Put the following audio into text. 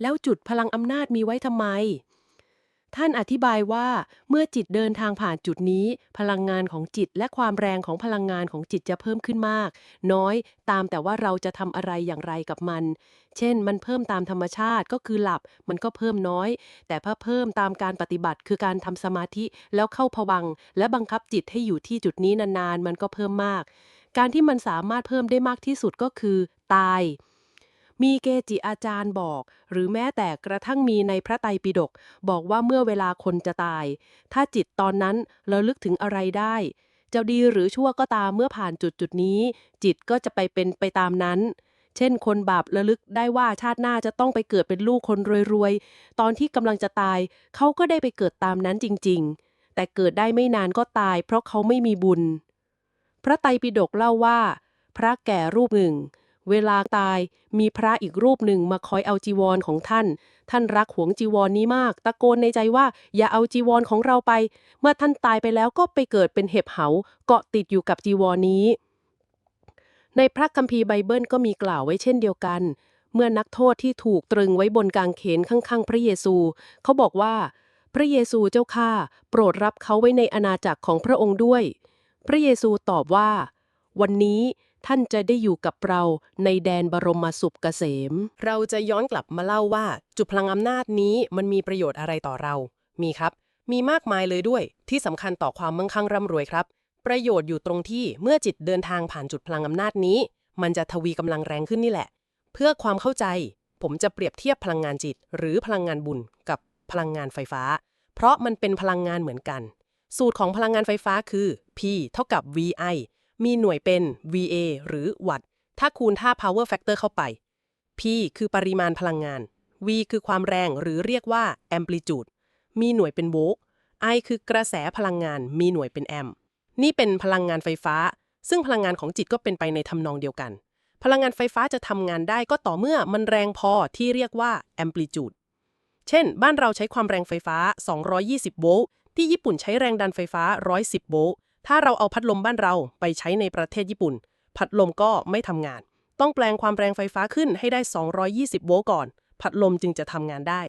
แล้วจุดพลังอำนาจมีไว้ทำไม ท่านอธิบายว่าเมื่อจิตเดินทางผ่านจุดนี้ พลังงานของจิตและความแรงของพลังงานของจิตจะเพิ่มขึ้นมาก น้อยตามแต่ว่าเราจะทำอะไรอย่างไรกับมัน เช่น มันเพิ่มตามธรรมชาติก็คือหลับมันก็เพิ่มน้อย แต่ถ้าเพิ่มตามการปฏิบัติคือการทำสมาธิแล้วเข้าผวัง และบังคับจิตให้อยู่ที่จุดนี้นานๆ มันก็เพิ่มมาก การที่มันสามารถเพิ่มได้มากที่สุดก็คือ ตาย มีเกจิอาจารย์บอก หรือแม้แต่กระทั่งมีในพระไตรปิฎกบอกว่าเมื่อเวลาคนจะตาย ถ้าจิตตอนนั้นระลึกถึงอะไรได้ จะดีหรือชั่วก็ตามเมื่อผ่านจุดจุดนี้ จิตก็จะไปเป็นไปตามนั้น เช่น คนบาประลึกได้ว่าชาติหน้าจะต้องไปเกิดเป็นลูกคนรวยๆ ตอนที่กำลังจะตาย เขาก็ได้ไปเกิดตามนั้นจริง ๆ แต่เกิดได้ไม่นานก็ตาย เพราะเขาไม่มีบุญ พระไตรปิฎกเล่าว่า พระแก่รูปหนึ่ง เวลาตายมีพระอีกรูปหนึ่งมาคอยเอาจีวรของท่าน ท่านรักหวงจีวรนนี้มาก ตะโกนในใจว่าอย่าเอาจีวรของเราไป เมื่อท่านตายไปแล้วก็ไปเกิดเป็นเห็บเหาเกาะติดอยู่กับจีวรนี้ ในพระคัมภีร์ไบเบิลก็มีกล่าวไว้เช่นเดียวกัน เมื่อนักโทษที่ถูกตรึงไว้บนกางเขนข้างๆ พระเยซู เขาบอกว่า พระเยซูเจ้าข้าโปรดรับเขาไว้ในอาณาจักรของพระองค์ด้วย พระเยซูตอบว่า วันนี้ ท่านจะได้อยู่กับเราในแดนบรมสุขเกษม เราจะย้อนกลับมาเล่าว่า จุดพลังอำนาจนี้มันมีประโยชน์อะไรต่อเรา มีครับ มีมากมายเลยด้วย ที่สำคัญต่อความมั่งคั่งร่ำรวยครับ ประโยชน์อยู่ตรงที่เมื่อจิตเดินทางผ่านจุดพลังอำนาจนี้ มันจะทวีกำลังแรงขึ้นนี่แหละ เพื่อความเข้าใจ ผมจะเปรียบเทียบพลังงานจิต หรือพลังงานบุญกับพลังงานไฟฟ้า เพราะมันเป็นพลังงานเหมือนกัน สูตรของพลังงานไฟฟ้าคือ P เท่ากับ VI มีหน่วยเป็น VA หรือวัตต์ ถ้าคูณท่า power factor เข้าไป P คือปริมาณพลังงาน V คือความแรงหรือเรียกว่า amplitude มีหน่วยเป็นโวลต์ I คือกระแสพลังงาน มีหน่วยเป็นแอมป์ นี่เป็นพลังงานไฟฟ้า ซึ่งพลังงานของจิตก็เป็นไปในทำนองเดียวกัน พลังงานไฟฟ้าจะทำงานได้ก็ต่อเมื่อมันแรงพอที่เรียกว่า amplitude เช่น บ้านเราใช้ความแรงไฟฟ้า 220 โวลต์ ที่ญี่ปุ่นใช้แรงดันไฟฟ้า 110 โวลต์ ถ้าเราเอาพัดลมบ้านเราไปใช้ในประเทศญี่ปุ่น พัดลมก็ไม่ทำงาน ต้องแปลงความแรงไฟฟ้าขึ้นให้ได้ 220 โวลต์ก่อน พัดลมจึงจะทำงานได้